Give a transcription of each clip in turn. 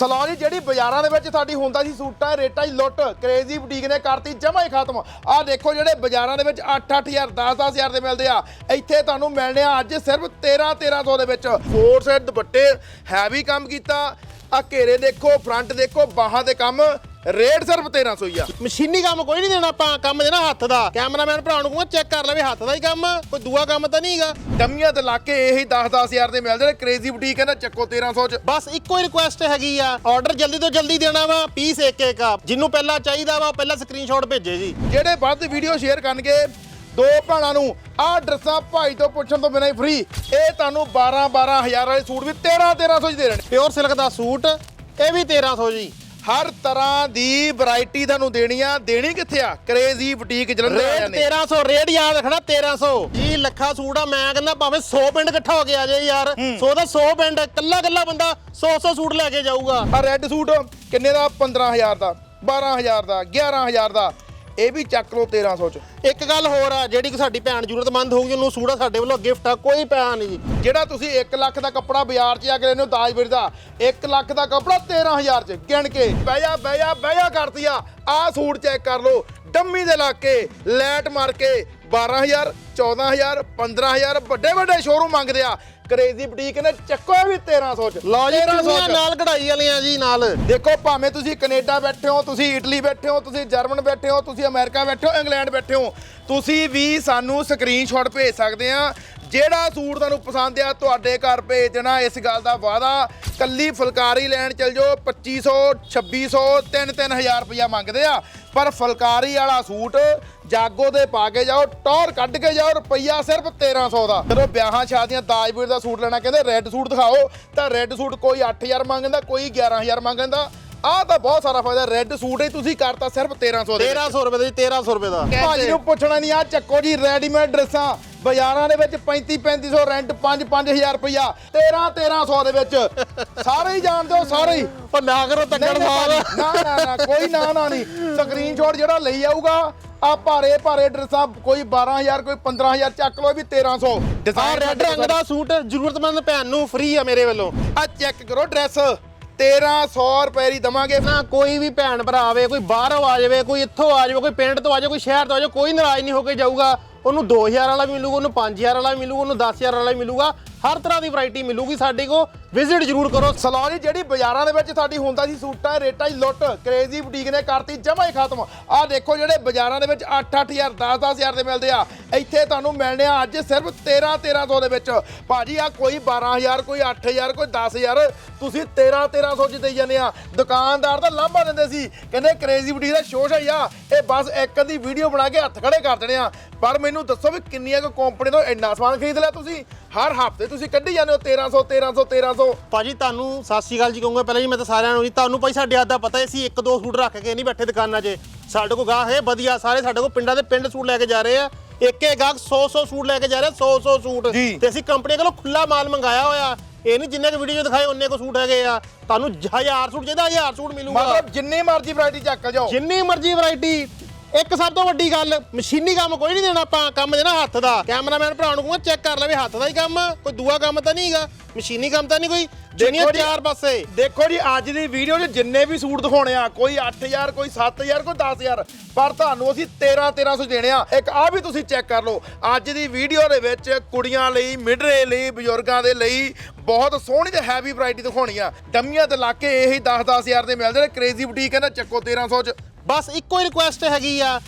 Slow ਜੀ, ਜਿਹੜੀ ਬਾਜ਼ਾਰਾਂ ਦੇ ਵਿੱਚ ਤੁਹਾਡੀ ਹੁੰਦਾ ਸੀ ਸੂਟਾਂ, ਰੇਟਾਂ ਦੀ ਲੁੱਟ ਕ੍ਰੇਜ਼ੀ ਬੁਟੀਕ ਨੇ ਕਰਤੀ, ਜਮਾ ਹੀ ਖਤਮ। ਆਹ ਦੇਖੋ ਜਿਹੜੇ ਬਾਜ਼ਾਰਾਂ ਦੇ ਵਿੱਚ 8-8000 10-10000 ਦੇ ਮਿਲਦੇ ਆ, ਇੱਥੇ ਤੁਹਾਨੂੰ ਮਿਲਣੇ ਆ ਅੱਜ ਸਿਰਫ 13-1300 ਦੇ ਵਿੱਚ। ਫੋਰ ਸੈਟ ਦੁਪੱਟੇ ਹੈਵੀ ਕੰਮ ਕੀਤਾ। ਆ ਘੇਰੇ ਦੇਖੋ ਫਰੰਟ ਦੇਖੋ, ਬਾਹਾਂ ਦੇ ਕੰਮ। ਰੇਟ ਸਿਰਫ 1300 ਹੀ ਆ। ਮਸ਼ੀਨੀ ਕੰਮ ਕੋਈ ਨਹੀਂ ਦੇਣਾ ਆਪਾਂ ਕੰਮ ਦੇਣਾ ਹੱਥ ਦਾ। ਕੈਮਰਾਮੈਨ ਭਰਾ ਨੂੰ ਕਹੂੰਗਾ ਚੈੱਕ ਕਰ ਲਵੇ ਹੱਥ ਦਾ ਹੀ ਕੰਮ ਆ, ਕੋਈ ਦੂਆ ਕੰਮ ਤਾਂ ਨਹੀਂਗਾ ਡੰਮੀਆਂ ਤੇ ਲਾ ਕੇ ਇਹੀ 10-10000 ਦੇ ਮਿਲਦੇ ਨੇ ਕ੍ਰੇਜ਼ੀ ਬੁਟੀਕ ਕਹਿੰਦਾ ਚੱਕੋ 1300 ਚ। ਬਸ ਇੱਕੋ ਹੀ ਰਿਕੁਐਸਟ ਹੈਗੀ ਆ ਆਰਡਰ ਜਲਦੀ ਤੋਂ ਜਲਦੀ ਦੇਣਾ ਵਾ ਪੀਸ ਇੱਕ ਇੱਕ ਆ। ਜਿਹਨੂੰ ਪਹਿਲਾਂ ਚਾਹੀਦਾ ਵਾ ਉਹ ਪਹਿਲਾਂ ਸਕਰੀਨਸ਼ਾਟ ਭੇਜੇ ਜੀ। ਜਿਹੜੇ ਵੱਧ ਵੀਡੀਓ ਸ਼ੇਅਰ ਕਰਨਗੇ ਦੋ ਭੈਣਾਂ ਨੂੰ ਆਹ ਡਰੈਸਾਂ ਭਾਈ ਤੋਂ ਪੁੱਛਣ ਤੋਂ ਬਿਨਾਂ ਹੀ ਫ੍ਰੀ ਇਹ ਤੁਹਾਨੂੰ 12 12000 ਵਾਲੇ ਸੂਟ ਵੀ 13 1300 ਚ ਦੇ ਦੇਣੇ ਪਿਓਰ ਸਿਲਕ ਦਾ ਸੂਟ ਇਹ ਵੀ 1300 ਜੀ। ਹਰ ਤਰ੍ਹਾਂ ਦੀ ਵੈਰਾਈਟੀ ਤੁਹਾਨੂੰ ਦੇਣੀ ਆ। ਦੇਣੀ ਕਿੱਥੇ ਆ? ਕ੍ਰੇਜ਼ੀ ਬੁਟੀਕ ਜਲੰਧਰ ਵਾਲਿਆਂ ਰੇਟ ਨੇ 1300 ਰੇਟ ਯਾਦ ਰੱਖਣਾ 1300 ਜੀ ਲੱਖਾ ਸੂਟ ਆ ਮੈਂ ਕਹਿੰਦਾ ਭਾਵੇਂ 100 ਪਿੰਡ ਇਕੱਠਾ ਹੋ ਗਿਆ ਜੇ ਯਾਰ। 100 ਦਾ 100 ਪਿੰਡ ਕੱਲਾ ਕੱਲਾ ਬੰਦਾ 100 100 ਸੂਟ ਲੈ ਕੇ ਜਾਊਗਾ। ਆ ਰੈੱਡ ਸੂਟ ਕਿੰਨੇ ਦਾ? 15000 ਦਾ 12000 ਦਾ 11000 ਦਾ। ਇਹ ਵੀ ਚੱਕ ਲਓ 1300 ਚ। ਇੱਕ ਗੱਲ ਹੋਰ ਆ ਜਿਹੜੀ ਕਿ ਸਾਡੀ ਭੈਣ ਜ਼ਰੂਰਤਮੰਦ ਹੋਊਗੀ ਉਹਨੂੰ ਸੂਟ ਆ ਸਾਡੇ ਵੱਲੋਂ ਗਿਫਟ ਆ ਕੋਈ ਪੈਸਾ ਨਹੀਂ ਜੀ। ਜਿਹੜਾ ਤੁਸੀਂ 1 ਲੱਖ ਦਾ ਕੱਪੜਾ ਬਾਜ਼ਾਰ 'ਚ ਜਾ ਕੇ ਲੈਨੇ ਹੋ ਦਾਜ ਦਾ 1 ਲੱਖ ਦਾ ਕੱਪੜਾ 13000 'ਚ ਗਿਣ ਕੇ ਬਹਿ ਜਾ ਬਹਿ ਜਾ ਬਹਿ ਜਾ ਕਰਤੀ ਆ। ਆਹ ਸੂਟ ਚੈੱਕ ਕਰ ਲਓ ਡੰਮੀ ਦੇ ਲਾ ਕੇ ਲੈਟ ਮਾਰ ਕੇ 12000 14000 15000 ਵੱਡੇ ਵੱਡੇ ਸ਼ੋਰੂਮ ਮੰਗਦੇ ਆ। ਕ੍ਰੇਜ਼ੀ ਬੁਟੀਕ ਨੇ ਚੱਕੋ ਵੀ 1300 ਚ। ਲਓ ਜੀ 1300 ਚੂੜੀਆਂ ਚ। ਨਾਲ ਕਢਾਈ ਵਾਲੀਆਂ ਜੀ ਨਾਲ। ਦੇਖੋ ਭਾਵੇਂ ਤੁਸੀਂ ਕੈਨੇਡਾ ਬੈਠੇ ਹੋ ਤੁਸੀਂ ਇਟਲੀ ਬੈਠੇ ਹੋ ਤੁਸੀਂ ਜਰਮਨ ਬੈਠੇ ਹੋ ਤੁਸੀਂ ਅਮਰੀਕਾ ਬੈਠੇ ਹੋ ਇੰਗਲੈਂਡ ਬੈਠੇ ਹੋ ਤੁਸੀਂ ਵੀ ਸਾਨੂੰ ਸਕਰੀਨਸ਼ਾਟ ਭੇਜ ਸਕਦੇ ਆ ਜਿਹੜਾ ਸੂਟ ਤੁਹਾਨੂੰ ਪਸੰਦ ਆ ਤੁਹਾਡੇ ਘਰ ਭੇਜ ਦੇਣਾ ਇਸ ਗੱਲ ਦਾ ਵਾਅਦਾ। ਕੱਲੀ ਫੁਲਕਾਰੀ ਲੈਣ ਚਲ ਜਾਓ 2500 2600 3-3000 ਰੁਪਇਆ ਮੰਗਦੇ ਆ। ਪਰ ਫੁਲਕਾਰੀ ਵਾਲਾ ਸੂਟ ਜਾਗੋ ਦੇ ਪਾ ਕੇ ਜਾਓ ਟੌਰ ਕੱਢ ਕੇ ਜਾਓ ਰੁਪਈਆ ਸਿਰਫ 1300 ਦਾ। ਜਦੋਂ ਵਿਆਹਾਂ ਸ਼ਾਦੀਆਂ ਦਾਜਵੀਰ ਦਾ ਸੂਟ ਲੈਣਾ ਕਹਿੰਦੇ ਰੈੱਡ ਸੂਟ ਦਿਖਾਓ ਤਾਂ ਰੈੱਡ ਸੂਟ ਕੋਈ 8000 ਮੰਗਦਾ ਕੋਈ 11000 ਮੰਗਦਾ। ਆਹ ਤਾਂ ਬਹੁਤ ਸਾਰਾ ਫਾਇਦਾ ਰੈੱਡ ਸੂਟ ਹੀ ਤੁਸੀਂ ਕਰਤਾ ਸਿਰਫ 1300 ਦੇ ਵਿੱਚ। 1300 ਰੁਪਏ ਦਾ ਜੀ 1300 ਰੁਪਏ ਦਾ। ਭਾਜੀ ਨੂੰ ਪੁੱਛਣਾ ਨਹੀਂ ਆ ਚੱਕੋ ਜੀ ਰੈਡੀਮੇਡ ਡਰੈਸਾਂ। ਬਾਜ਼ਾਰਾਂ ਦੇ ਵਿੱਚ 35 3500 ਰੈਂਟ 5 5000 ਰੁਪਇਆ 13 1300 ਦੇ ਵਿੱਚ। ਸਾਰੇ ਹੀ ਜਾਣਦੇ ਹੋ ਸਾਰੇ ਹੀ। ਉਹ ਨਾ ਕਰੋ ਤੱਕੜ ਨਾ ਨਾ ਨਾ ਕੋਈ ਨਾ ਨਾ ਨਹੀਂ। ਸਕਰੀਨਸ਼ਾਟ ਜਿਹੜਾ ਲਈ ਆਊਗਾ ਆ ਭਾਰੇ ਭਾਰੇ ਡਰੈਸਾਂ ਕੋਈ 12000 ਕੋਈ 15000 ਚੱਕ ਇਹ ਵੀ 1300 ਆ ਡਿਜ਼ਾਈਨ ਰੈੱਡ ਰੰਗ ਦਾ ਸੂਟ ਜ਼ਰੂਰਤਮੰਦ ਭੈਣ ਨੂੰ ਫ੍ਰੀ ਆ ਮੇਰੇ ਵੱਲੋਂ। ਆ ਚੈੱਕ ਕਰੋ ਡਰੈਸ 1300 ਰੁਪਏ ਦੀ ਦਵਾਂਗੇ। ਨਾ ਕੋਈ ਵੀ ਭੈਣ ਭਰਾ ਆਵੇ ਕੋਈ ਬਾਹਰੋਂ ਆ ਜਾਵੇ ਕੋਈ ਇੱਥੋਂ ਆ ਜਾਵੇ ਕੋਈ ਪਿੰਡ ਤੋਂ ਆ ਜਾਵੇ ਕੋਈ ਸ਼ਹਿਰ ਤੋਂ ਆ ਜਾਵੇ ਕੋਈ ਨਾਰਾਜ਼ ਨਹੀਂ ਹੋ ਕੇ ਜਾਊਗਾ। ਉਹਨੂੰ 2000 ਵਾਲਾ ਵੀ ਮਿਲੂਗਾ ਉਹਨੂੰ 5000 ਵਾਲਾ ਮਿਲੂਗਾ ਉਹਨੂੰ 10000 ਵਾਲਾ ਵੀ ਮਿਲੂਗਾ। ਹਰ ਤਰ੍ਹਾਂ ਦੀ ਵੈਰਾਈਟੀ ਮਿਲੂਗੀ ਸਾਡੇ ਕੋਲ। ਵਿਜ਼ਿਟ ਜ਼ਰੂਰ ਕਰੋ। ਸਲੋ ਜੀ, ਜਿਹੜੀ ਬਾਜ਼ਾਰਾਂ ਦੇ ਵਿੱਚ ਸਾਡੀ ਹੁੰਦਾ ਸੀ ਸੂਟਾਂ ਰੇਟਾਂ ਦੀ ਲੁੱਟ। ਕ੍ਰੇਜ਼ੀ ਬੁਟੀਕ ਨੇ ਕਰਤੀ, ਜਮਾ ਹੀ ਖਤਮ। ਆਹ ਦੇਖੋ ਜਿਹੜੇ ਬਾਜ਼ਾਰਾਂ ਦੇ ਵਿੱਚ 8-8000 10-10000 ਦੇ ਮਿਲਦੇ ਆ। ਇੱਥੇ ਤੁਹਾਨੂੰ ਮਿਲਣੇ ਆ ਅੱਜ ਸਿਰਫ 13-1300 ਦੇ ਵਿੱਚ। ਭਾਜੀ, ਆ ਕੋਈ 12000 ਕੋਈ 8000 ਕੋਈ 10000 ਤੁਸੀਂ 13-1300 ਚ ਦੇਈ ਜਾਂਦੇ ਆ। ਦੁਕਾਨਦਾਰ ਤਾਂ ਲਾਂਭਾ ਦਿੰਦੇ ਸੀ। ਕਹਿੰਦੇ ਕ੍ਰੇਜ਼ੀ ਬੁਟੀਕ ਦਾ ਸ਼ੋਅ ਹੈ ਆ। ਇਹ ਬਸ ਇੱਕ ਅੱਧੀ ਵੀਡੀਓ ਬਣਾ ਕੇ ਹੱਥ ਖੜੇ ਕਰ ਦੇਣੇ ਆ। ਪਰ ਮੈਨੂੰ ਦੱਸੋ ਵੀ ਕਿੰਨੀਆਂ ਕੁ ਕੰਪਨੀ ਤੋਂ ਇੰਨਾ ਸਮਾਨ ਖਰੀਦ ਲਿਆ ਤੁਸੀਂ? ਹਰ ਹਫ਼ਤੇ ਤੁਸੀਂ ਕੱਢੀ ਜਾਂਦੇ ਹੋ 1300 1300 1300 ਭਾਜੀ ਤੁਹਾਨੂੰ ਸਤਿ ਸ਼੍ਰੀ ਅਕਾਲ ਜੀ ਕਹੂੰਗਾ ਪਹਿਲਾਂ ਜੀ ਮੈਂ ਤਾਂ ਸਾਰਿਆਂ ਨੂੰ ਜੀ ਤੁਹਾਨੂੰ ਭਾਈ ਸਾਡੇ ਹੱਥ ਦਾ ਪਤਾ ਹੈ ਅਸੀਂ ਇੱਕ ਦੋ ਸੂਟ ਰੱਖ ਕੇ ਨਹੀਂ ਬੈਠੇ ਦੁਕਾਨਾਂ 'ਚ। ਸਾਡੇ ਕੋਲ ਗਾਹ ਹੈ ਵਧੀਆ ਸਾਰੇ ਸਾਡੇ ਕੋਲ ਪਿੰਡਾਂ ਦੇ ਪਿੰਡ ਸੂਟ ਲੈ ਕੇ ਜਾ ਰਹੇ ਆ। ਇੱਕ ਇੱਕ ਗਾਹਕ 100 100 ਸੂਟ ਲੈ ਕੇ ਜਾ ਰਹੇ 100 100 ਸੂਟ। ਜੀ। ਤੇ ਅਸੀਂ ਕੰਪਨੀ ਕੋਲੋਂ ਖੁੱਲਾ ਮਾਲ ਮੰਗਾਇਆ ਹੋਇਆ। ਇਹ ਨਹੀਂ ਜਿੰਨੇ ਕੁ ਵੀਡੀਓ ਦਿਖਾਏ ਉਹਨੇ ਕੋ ਸੂਟ ਹੈਗੇ ਆ। ਤੁਹਾਨੂੰ 1000 ਸੂਟ ਚਾਹੀਦਾ 1000 ਸੂਟ ਮਿਲੂਗਾ। ਮਤਲਬ ਜਿੰਨੀ ਮਰਜ਼ੀ ਵੈਰਾਈਟੀ ਚੱਕ ਜਾਓ। ਜਿੰਨੀ ਮਰਜ਼ੀ ਵੈਰਾਈਟੀ ਇੱਕ ਸਭ ਤੋਂ ਵੱਡੀ ਗੱਲ ਮਸ਼ੀਨੀ ਕੰਮ ਕੋਈ ਨਹੀਂ ਦੇਣਾ ਆਪਾਂ ਕੰਮ ਦੇਣਾ ਹੱਥ ਦਾ। ਕੈਮਰਾਮੈਨ ਭਰਾ ਨੂੰ ਕਹੂੰਗਾ ਚੈੱਕ ਕਰ ਲਵੇ ਹੱਥ ਦਾ ਹੀ ਕੰਮ ਕੋਈ ਦੂਆ ਕੰਮ ਤਾਂ ਨਹੀਂਗਾ ਮਸ਼ੀਨੀ ਕੰਮ ਤਾਂ ਨਹੀਂ ਕੋਈ ਦੇਖੋ ਜੀ- ਚਾਰ ਪਾਸੇ। ਦੇਖੋ ਜੀ ਅੱਜ ਦੀ ਵੀਡੀਓ 'ਚ ਜਿੰਨੇ ਵੀ ਸੂਟ ਦਿਖਾਉਣੇ ਆ ਕੋਈ 8000 ਕੋਈ 7000 ਕੋਈ 10000 ਪਰ ਤੁਹਾਨੂੰ ਅਸੀਂ 13 1300 ਦੇਣੇ ਆ। ਇੱਕ ਆ ਵੀ ਤੁਸੀਂ ਚੈੱਕ ਕਰ ਲਓ ਅੱਜ ਦੀ ਵੀਡੀਓ ਦੇ ਵਿੱਚ ਕੁੜੀਆਂ ਲਈ ਮਿਡਰੇ ਲਈ ਬਜ਼ੁਰਗਾਂ ਦੇ ਲਈ ਬਹੁਤ ਸੋਹਣੀ ਤੇ ਹੈਵੀ ਵੈਰਾਈਟੀ ਦਿਖਾਉਣੀ ਆ। ਡੰਮੀਆਂ ਤੇ ਲਾ ਕੇ ਇਹੀ 10 10000 ਦੇ ਮਿਲਦੇ ਨੇ ਕ੍ਰੇਜ਼ੀ ਬੁਟੀਕ ਕਹਿੰਦਾ ਚੱਕੋ 1300 ਚ। ਬਸ ਇੱਕੋ ਹੀ ਰਿਕੁਐਸਟ ਹੈਗੀ ਆ।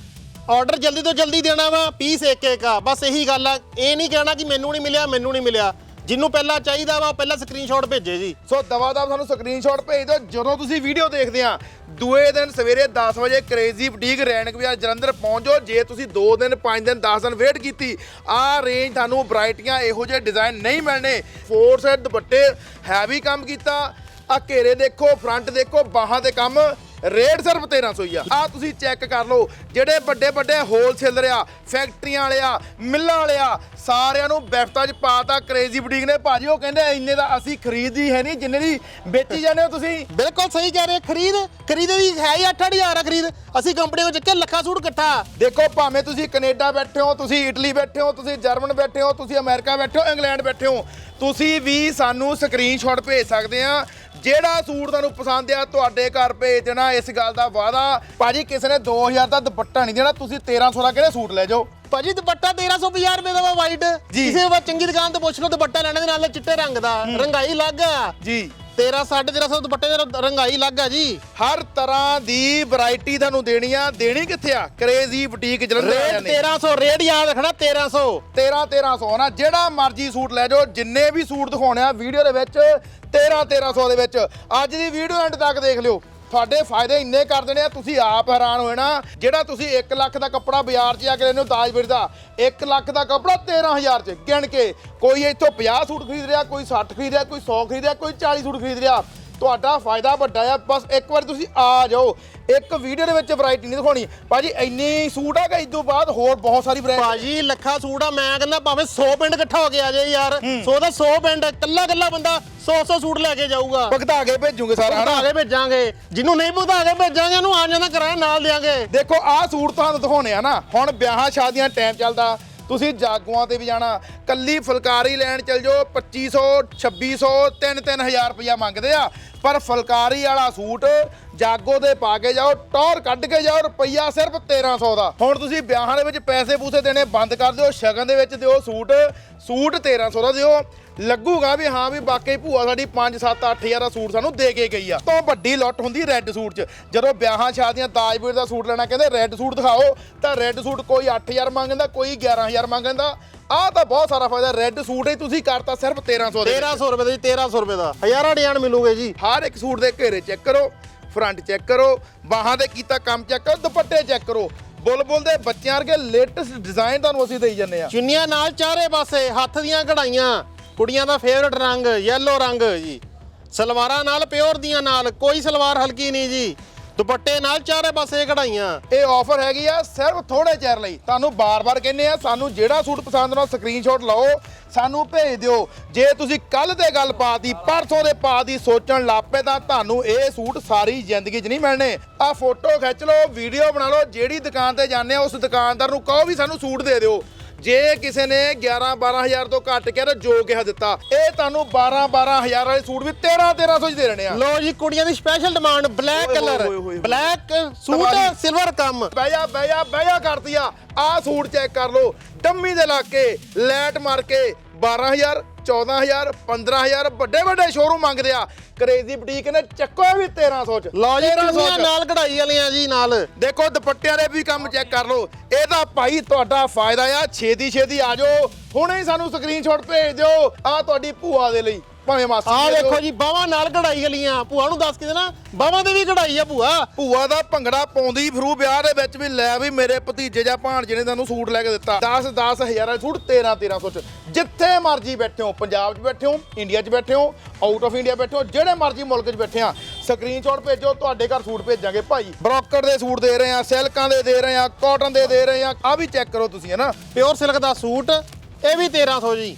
ਆਰਡਰ ਜਲਦੀ ਤੋਂ ਜਲਦੀ ਦੇਣਾ ਵਾ ਪੀਸ ਇੱਕ ਇੱਕ ਆ। ਬਸ ਇਹੀ ਗੱਲ ਆ। ਇਹ ਨਹੀਂ ਕਹਿਣਾ ਕਿ ਮੈਨੂੰ ਨਹੀਂ ਮਿਲਿਆ, ਮੈਨੂੰ ਨਹੀਂ ਮਿਲਿਆ। ਜਿਹਨੂੰ ਪਹਿਲਾਂ ਚਾਹੀਦਾ ਵਾ, ਉਹ ਪਹਿਲਾਂ ਸਕਰੀਨਸ਼ਾਟ ਭੇਜੇ ਜੀ। ਸੋ ਦਵਾ ਦਵਾ ਸਾਨੂੰ ਸਕਰੀਨਸ਼ਾਟ ਭੇਜ ਦਿਓ। ਜਦੋਂ ਤੁਸੀਂ ਵੀਡੀਓ ਦੇਖਦੇ ਆ, ਦੂਏ ਦਿਨ ਸਵੇਰੇ 10 ਵਜੇ ਕ੍ਰੇਜ਼ੀ ਬੁਟੀਕ ਰੈਣਕ ਬਾਜ਼ਾਰ ਜਲੰਧਰ ਪਹੁੰਚੋ। ਜੇ ਤੁਸੀਂ 2 ਦਿਨ 5 ਦਿਨ 10 ਦਿਨ ਵੇਟ ਕੀਤੀ ਆਹ ਰੇਂਜ ਤੁਹਾਨੂੰ ਵੈਰਾਈਟੀਆਂ ਇਹੋ ਜਿਹੇ ਡਿਜ਼ਾਈਨ ਨਹੀਂ ਮਿਲਣੇ। ਫੋਰ ਸੈਟ ਦੁਪੱਟੇ ਹੈਵੀ ਕੰਮ ਕੀਤਾ। ਆ ਘੇਰੇ ਦੇਖੋ ਫਰੰਟ ਦੇਖੋ, ਬਾਹਾਂ ਦੇ ਕੰਮ। ਰੇਟ ਸਿਰਫ 1300 ਹੀ ਆ। ਆ ਤੁਸੀਂ ਚੈੱਕ ਕਰ ਲਓ ਜਿਹੜੇ ਵੱਡੇ ਵੱਡੇ ਹੋਲਸੇਲਰ ਆ ਫੈਕਟਰੀਆਂ ਵਾਲੇ ਆ ਮਿੱਲਾਂ ਵਾਲੇ ਆ ਸਾਰਿਆਂ ਨੂੰ ਬੈਫਤਾ 'ਚ ਪਾਤਾ ਕ੍ਰੇਜ਼ੀ ਬੁਟੀਕ ਨੇ। ਭਾਜੀ ਉਹ ਕਹਿੰਦੇ ਇੰਨੇ ਦਾ ਅਸੀਂ ਖਰੀਦੀ ਹੈ ਨਹੀਂ ਜਿੰਨੇ ਦੀ ਵੇਚੀ ਜਾਂਦੇ ਹੋ ਤੁਸੀਂ। ਬਿਲਕੁਲ ਸਹੀ ਕਹਿ ਰਹੇ ਖਰੀਦ ਖਰੀਦ ਦੀ ਹੈ ਹੀ 8-8000 ਆ ਖਰੀਦ। ਅਸੀਂ ਕੰਪਨੀ ਵਿੱਚ ਚੱਕੇ ਲੱਖਾਂ ਸੂਟ ਇਕੱਠਾ। ਦੇਖੋ ਭਾਵੇਂ ਤੁਸੀਂ ਕੈਨੇਡਾ ਬੈਠੇ ਹੋ ਤੁਸੀਂ ਇਟਲੀ ਬੈਠੇ ਹੋ ਤੁਸੀਂ ਜਰਮਨ ਬੈਠੇ ਹੋ ਤੁਸੀਂ ਅਮਰੀਕਾ ਬੈਠੇ ਹੋ ਇੰਗਲੈਂਡ ਬੈਠੇ ਹੋ ਤੁਸੀਂ ਵੀ ਸਾਨੂੰ ਸਕਰੀਨਸ਼ਾਟ ਭੇਜ ਸਕਦੇ ਆ। ਜਿਹੜਾ ਸੂਟ ਤੁਹਾਨੂੰ ਪਸੰਦ ਆ ਤੁਹਾਡੇ ਘਰ ਭੇਜ ਦੇਣਾ ਇਸ ਗੱਲ ਦਾ ਵਾਅਦਾ। ਭਾਜੀ ਕਿਸੇ ਨੇ 2000 ਦਾ ਦੁਪੱਟਾ ਨਹੀਂ ਦੇਣਾ ਤੁਸੀਂ 1300 ਦਾ ਕਿਹੜੇ ਸੂਟ ਲੈ ਜਾਓ? ਭਾਜੀ ਦੁਪੱਟਾ 1350 ਰੁਪਏ ਦਾ ਵਾ ਵਾਈਟ। ਕਿਸੇ ਵਾ ਚੰਗੀ ਦੁਕਾਨ ਤੋਂ ਪੁੱਛ ਲਓ ਦੁਪੱਟਾ ਲੈਣੇ ਦੇ ਨਾਲ ਚਿੱਟੇ ਰੰਗ ਦਾ ਰੰਗਾਈ ਲੱਗ ਆ ਜੀ। 13 1350 ਦੁਪੱਟੇ ਦਾ ਰੰਗਾਈ ਲੱਗ ਆ ਜੀ। ਹਰ ਤਰ੍ਹਾਂ ਦੀ ਵੈਰਾਈਟੀ ਤੁਹਾਨੂੰ ਦੇਣੀ ਆ ਦੇਣੀ ਕਿੱਥੇ ਆ? ਕਰੇਜ਼ੀ ਬੁਟੀਕ ਜਲੰਧਰ ਵਾਲਿਆਂ ਰੇਟ ਨੇ 1300 ਰੇਟ ਯਾਦ ਰੱਖਣਾ 1300 13 1300 ਨਾ ਜਿਹੜਾ ਮਰਜ਼ੀ ਸੂਟ ਲੈ ਜਾਓ ਜਿੰਨੇ ਵੀ ਸੂਟ ਦਿਖਾਉਣੇ ਆ ਵੀਡੀਓ ਦੇ ਵਿੱਚ 13 1300 ਦੇ ਵਿੱਚ। ਅੱਜ ਦੀ ਵੀਡੀਓ ਐਂਡ ਤੱਕ ਦੇਖ ਲਿਓ। ਤੁਹਾਡੇ ਫਾਇਦੇ ਇੰਨੇ ਕਰ ਦੇਣੇ ਆ, ਤੁਸੀਂ ਆਪ ਹੈਰਾਨ ਹੋਏ ਨਾ। ਜਿਹੜਾ ਤੁਸੀਂ 1 ਲੱਖ ਦਾ ਕੱਪੜਾ ਬਾਜ਼ਾਰ 'ਚ ਜਾ ਕੇ ਲੈਣੇ ਹੋ ਦਾਜਵੀਰ ਦਾ 1 ਲੱਖ ਦਾ ਕੱਪੜਾ 13000 'ਚ ਗਿਣ ਕੇ ਕੋਈ ਇੱਥੋਂ 50 ਸੂਟ ਖਰੀਦ ਰਿਹਾ, ਕੋਈ 60 ਖਰੀਦ ਰਿਹਾ, ਕੋਈ 100 ਖਰੀਦ ਰਿਹਾ, ਕੋਈ 40 ਸੂਟ ਖਰੀਦ ਰਿਹਾ। ਤੁਹਾਡਾ ਫਾਇਦਾ ਵੱਡਾ ਆ ਬਸ ਇੱਕ ਵਾਰ ਤੁਸੀਂ ਆ ਜਾਓ। ਇੱਕ ਵੀਡੀਓ ਦੇ ਵਿੱਚ ਵੈਰਾਈਟੀ ਨਹੀਂ ਦਿਖਾਉਣੀ। ਭਾਜੀ ਇੰਨੀ ਸੂਟ ਆ ਕਿ ਇਸ ਤੋਂ ਬਾਅਦ ਹੋਰ ਬਹੁਤ ਸਾਰੀ ਵੈਰਾਈਟੀ ਭਾਜੀ ਲੱਖਾ ਸੂਟ ਆ। ਮੈਂ ਕਹਿੰਦਾ ਭਾਵੇਂ 100 ਪਿੰਡ ਇਕੱਠਾ ਹੋ ਕੇ ਆ ਜਾਏ ਯਾਰ। 100 ਦਾ 100 ਪਿੰਡ ਕੱਲਾ ਕੱਲਾ ਬੰਦਾ 100 100 ਸੂਟ ਲੈ ਕੇ ਜਾਊਗਾ। ਭਗਤਾ ਕੇ ਭੇਜੂਗੇ ਸਾਰਾ ਭੁਗਤਾ ਕੇ ਭੇਜਾਂਗੇ। ਜਿਹਨੂੰ ਨਹੀਂ ਭੁਗਤਾ ਕੇ ਭੇਜਾਂਗੇ ਉਹਨੂੰ ਆ ਜਾਂਦਾ ਕਿਰਾਇਆ ਨਾਲ ਦੇਾਂਗੇ ਦੇਖੋ ਆਹ ਸੂਟ ਤੁਹਾਨੂੰ ਦਿਖਾਉਣੇ ਆ ਨਾ। ਹੁਣ ਵਿਆਹਾਂ ਸ਼ਾਦੀਆਂ ਟਾਈਮ ਚੱਲਦਾ। ਤੁਸੀਂ ਜਾਗੂਆਂ ਤੇ ਵੀ ਜਾਣਾ। ਕੱਲੀ ਫੁਲਕਾਰੀ ਲੈਣ ਚੱਲ ਜਾਓ 2500 2600 3-3000 ਰੁਪਇਆ ਮੰਗਦੇ ਆ। ਪਰ ਫੁਲਕਾਰੀ ਵਾਲਾ ਸੂਟ ਜਾਗੋ ਦੇ ਪਾ ਕੇ ਜਾਓ ਟੌਰ ਕੱਢ ਕੇ ਜਾਓ ਰੁਪਈਆ ਸਿਰਫ 1300 ਦਾ। ਹੁਣ ਤੁਸੀਂ ਵਿਆਹਾਂ ਦੇ ਵਿੱਚ ਪੈਸੇ ਪੂਸੇ ਦੇਣੇ ਬੰਦ ਕਰ ਦਿਓ ਸ਼ਗਨ ਦੇ ਵਿੱਚ ਦਿਓ ਸੂਟ ਸੂਟ 1300 ਦਾ ਦਿਓ। ਲੱਗੂਗਾ ਵੀ ਹਾਂ ਵੀ ਵਾਕਈ ਭੂਆ ਸਾਡੀ 5 7 8000 ਦਾ ਸੂਟ ਸਾਨੂੰ ਦੇ ਕੇ ਗਈ ਆ। ਤੋਂ ਵੱਡੀ ਲੁੱਟ ਹੁੰਦੀ ਰੈੱਡ ਸੂਟ 'ਚ। ਜਦੋਂ ਵਿਆਹਾਂ ਸ਼ਾਦੀਆਂ ਤਾਜਪੁਰ ਦਾ ਸੂਟ ਲੈਣਾ ਕਹਿੰਦੇ ਰੈੱਡ ਸੂਟ ਦਿਖਾਓ ਤਾਂ ਰੈੱਡ ਸੂਟ ਕੋਈ 8000 ਮੰਗਦਾ ਕੋਈ 11000 ਮੰਗਦਾ। ਆਹ ਤਾਂ ਬਹੁਤ ਸਾਰਾ ਫਾਇਦਾ ਰੈੱਡ ਸੂਟ ਹੀ ਤੁਸੀਂ ਕਰਤਾ ਸਿਰਫ 1300 ਦੇ ਵਿੱਚ। 1300 ਰੁਪਏ ਦਾ ਜੀ 1300 ਰੁਪਏ ਦਾ। ਹਜ਼ਾਰਾਂ ਡਿਜ਼ਾਈਨ ਮਿਲੂਗੇ ਜੀ। ਹਰ ਇੱਕ ਸੂਟ ਦੇ ਘੇਰੇ ਚੈੱਕ ਕਰੋ। ਫਰੰਟ ਚੈੱਕ ਕਰੋ, ਬਾਹਾਂ ਤੇ ਕੀਤਾ ਕੰਮ ਚੈੱਕ ਕਰੋ, ਦੁਪੱਟੇ ਚੈੱਕ ਕਰੋ। ਬੁਲਬੁਲ ਦੇ ਬੱਚਿਆਂ ਵਰਗੇ ਲੇਟੈਸਟ ਡਿਜ਼ਾਈਨ ਤੁਹਾਨੂੰ ਅਸੀਂ ਦੇਈ ਜੰਨੇ ਆ ਚੁੰਨੀਆਂ ਨਾਲ ਚਾਰੇ ਪਾਸੇ ਹੱਥ ਦੀਆਂ ਕਢਾਈਆਂ, ਕੁੜੀਆਂ ਦਾ ਫੇਵਰਟ ਰੰਗ ਯੈਲੋ ਰੰਗ ਜੀ। ਸਲਵਾਰਾਂ ਨਾਲ ਪਿਓਰ ਦੀਆਂ ਨਾਲ, ਕੋਈ ਸਲਵਾਰ ਹਲਕੀ ਨਹੀਂ ਜੀ। ਦੁਪੱਟੇ ਨਾਲ ਚਾਰੇ ਪਾਸੇ ਕਢਾਈਆਂ। ਇਹ ਆਫਰ ਹੈਗੀ ਆ ਸਿਰਫ ਥੋੜੇ ਚਿਰ ਲਈ। ਤੁਹਾਨੂੰ ਬਾਰ-ਬਾਰ ਕਹਿੰਨੇ ਆ, ਸਾਨੂੰ ਜਿਹੜਾ ਸੂਟ ਪਸੰਦ ਨਾ ਸਕਰੀਨਸ਼ਾਟ ਲਓ, ਸਾਨੂੰ ਭੇਜ ਦਿਓ। ਜੇ ਤੁਸੀਂ ਕੱਲ ਦੇ ਗੱਲ ਪਾਤੀ, ਪਰਸੋਂ ਦੇ ਪਾ ਦੀ ਸੋਚਣ ਲੱਪੇ ਤਾਂ ਤੁਹਾਨੂੰ ਇਹ ਸੂਟ ਸਾਰੀ ਜ਼ਿੰਦਗੀ 'ਚ ਨਹੀਂ ਮਿਲਣੇ। ਆ ਫੋਟੋ ਖਿੱਚ ਲਓ ਵੀਡੀਓ ਬਣਾ ਲਓ, ਜਿਹੜੀ ਦੁਕਾਨ ਤੇ ਜਾਂਦੇ ਆ, ਉਸ ਦੁਕਾਨਦਾਰ ਨੂੰ ਕਹੋ ਵੀ ਸਾਨੂੰ ਸੂਟ ਦੇ ਦਿਓ। ਜੇ ਕਿਸੇ ਨੇ 11 12000 ਤੋਂ ਘੱਟ ਕਿਹਾ ਤਾਂ ਜੋ ਕਿਹਾ ਦਿੱਤਾ। ਇਹ ਤੁਹਾਨੂੰ 12 12000 ਵਾਲੇ ਸੂਟ ਵੀ 13 1300 ਚ ਦੇ ਦੇਣੇ ਆ। ਲੋ ਜੀ ਕੁੜੀਆਂ ਦੀ special demand black colour. Black suit. Silver ਕੰਮ। ਬਹਿ ਜਾ ਬਹਿ ਜਾ ਬਹਿ ਜਾ ਕਰਦੀ ਆ ਸੂਟ ਚੈੱਕ ਕਰ ਲਓ। ਡੰਮੀ ਦੇ ਲਾ ਕੇ ਲੈਟ ਮਾਰ ਕੇ 12000 14000 15000 ਵੱਡੇ ਵੱਡੇ ਸ਼ੋਰੂਮ ਮੰਗਦੇ ਆ। ਕਰੇਜ਼ੀ ਬੁਟੀਕ ਨੇ ਚੱਕੋ ਇਹ ਵੀ 1300 ਚ। ਲਓ ਜੀ 1300 ਚੁੰਨੀਆਂ ਚ। ਨਾਲ ਕਢਾਈ ਵਾਲੀਆਂ ਜੀ ਨਾਲ। ਦੇਖੋ ਦੁਪੱਟਿਆਂ ਦੇ ਵੀ ਕੰਮ ਚੈੱਕ ਕਰ ਲਓ। ਇਹਦਾ ਭਾਈ ਤੁਹਾਡਾ ਫਾਇਦਾ ਆ। ਛੇਤੀ ਛੇਤੀ ਆ ਜਾਓ। ਹੁਣੇ ਹੀ ਸਾਨੂੰ ਸਕਰੀਨਸ਼ਾਟ ਭੇਜ ਦਿਓ। ਆ ਤੁਹਾਡੀ ਭੂਆ ਦੇ ਲਈ। ਭਾਵੇਂ ਮਾਸੀ ਆਹ ਦੇ ਦਿਓ। ਦੇਖੋ ਜੀ ਬਾਹਾਂ ਨਾਲ ਕਢਾਈ ਵਾਲੀਆਂ ਭੂਆ ਨੂੰ ਦੱਸ ਕੇ ਦੇਣਾ ਬਾਹਾਂ ਤੇ ਵੀ ਕਢਾਈ ਆ ਭੂਆ। ਭੂਆ ਦਾ ਭੰਗੜਾ ਪਾਉਂਦੀ ਫਰੂ ਵਿਆਹ ਦੇ ਵਿੱਚ ਵੀ ਲੈ ਵੀ ਮੇਰੇ ਭਤੀਜੇ ਜਾਂ ਭਾਣਜੇ ਨੇ ਤੈਨੂੰ ਸੂਟ ਲੈ ਕੇ ਦਿੱਤਾ। 10 10 ਹਜ਼ਾਰਾਂ ਦਾ ਸੂਟ 13 1300 ਚ। ਜਿੱਥੇ ਮਰਜ਼ੀ ਬੈਠੇ ਹੋ ਪੰਜਾਬ 'ਚ ਬੈਠੇ ਹੋ ਇੰਡੀਆ 'ਚ ਬੈਠੇ ਹੋ ਆਊਟ ਆਫ ਇੰਡੀਆ ਬੈਠੇ ਹੋ ਜਿਹੜੇ ਮਰਜ਼ੀ ਮੁਲਕ 'ਚ ਬੈਠੇ ਆ ਸਕਰੀਨਸ਼ਾਟ ਭੇਜੋ ਤੁਹਾਡੇ ਘਰ ਸੂਟ ਭੇਜਾਂਗੇ ਭਾਈ। ਬ੍ਰੋਕਰ ਦੇ ਸੂਟ ਦੇ ਰਹੇ ਆ ਸਿਲਕਾਂ ਦੇ ਦੇ ਰਹੇ ਆ ਕਾਟਨ ਦੇ ਦੇ ਰਹੇ ਆ ਆ ਵੀ ਚੈੱਕ ਕਰੋ ਤੁਸੀਂ ਹਨਾ ਪਿਓਰ ਸਿਲਕ ਦਾ ਸੂਟ ਇਹ ਵੀ 1300 ਜੀ।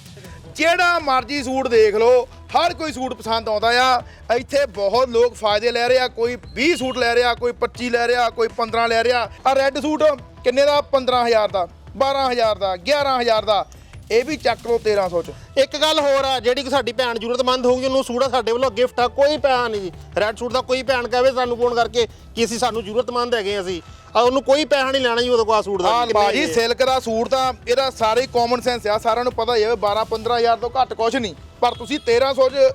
ਜਿਹੜਾ ਮਰਜ਼ੀ ਸੂਟ ਦੇਖ ਲਓ, ਹਰ ਕੋਈ ਸੂਟ ਪਸੰਦ ਆਉਂਦਾ ਆ। ਇੱਥੇ ਬਹੁਤ ਲੋਕ ਫਾਇਦੇ ਲੈ ਰਹੇ ਆ, ਕੋਈ 20 ਸੂਟ ਲੈ ਰਿਹਾ, ਕੋਈ 25 ਲੈ ਰਿਹਾ, ਕੋਈ 15 ਲੈ ਰਿਹਾ। ਆ ਰੈੱਡ ਸੂਟ ਕਿੰਨੇ ਦਾ? 15000 ਦਾ 12000 ਦਾ 11000 ਦਾ। ਇਹ ਵੀ ਚੱਕ ਲਓ 1300 ਚ। ਇੱਕ ਗੱਲ ਹੋਰ ਆ, ਜਿਹੜੀ ਕਿ ਸਾਡੀ ਭੈਣ ਜ਼ਰੂਰਤਮੰਦ ਹੋਊਗੀ, ਉਹਨੂੰ ਸੂਟ ਸਾਡੇ ਵੱਲੋਂ ਗਿਫਟ ਆ, ਕੋਈ ਭੈਣ ਨਹੀਂ ਜੀ। ਰੈੱਡ ਸੂਟ ਦਾ ਕੋਈ ਭੈਣ ਕਹੇ ਸਾਨੂੰ ਫੋਨ ਕਰਕੇ ਕਿ ਅਸੀਂ ਸਾਨੂੰ ਜ਼ਰੂਰਤਮੰਦ ਹੈਗੇ ਅਸੀਂ। ਆ ਉਹਨੂੰ ਕੋਈ ਪੈਸਾ ਨਹੀਂ ਲੈਣਾ ਜੀ ਉਹਦੇ ਕੋਲ ਆਹ ਸੂਟ ਦਾ ਆ ਬਾਜੀ ਇਹ? ਸਿਲਕ ਦਾ ਸੂਟ ਤਾਂ ਇਹਦਾ ਸਾਰੇ ਕਾਮਨ ਸੈਂਸ ਆ ਸਾਰਿਆਂ ਨੂੰ ਪਤਾ ਹੀ ਹੈ 12 15000 ਤੋਂ ਘੱਟ ਕੁਝ ਨਹੀਂ। ਪਰ ਤੁਸੀਂ 1300 ਚ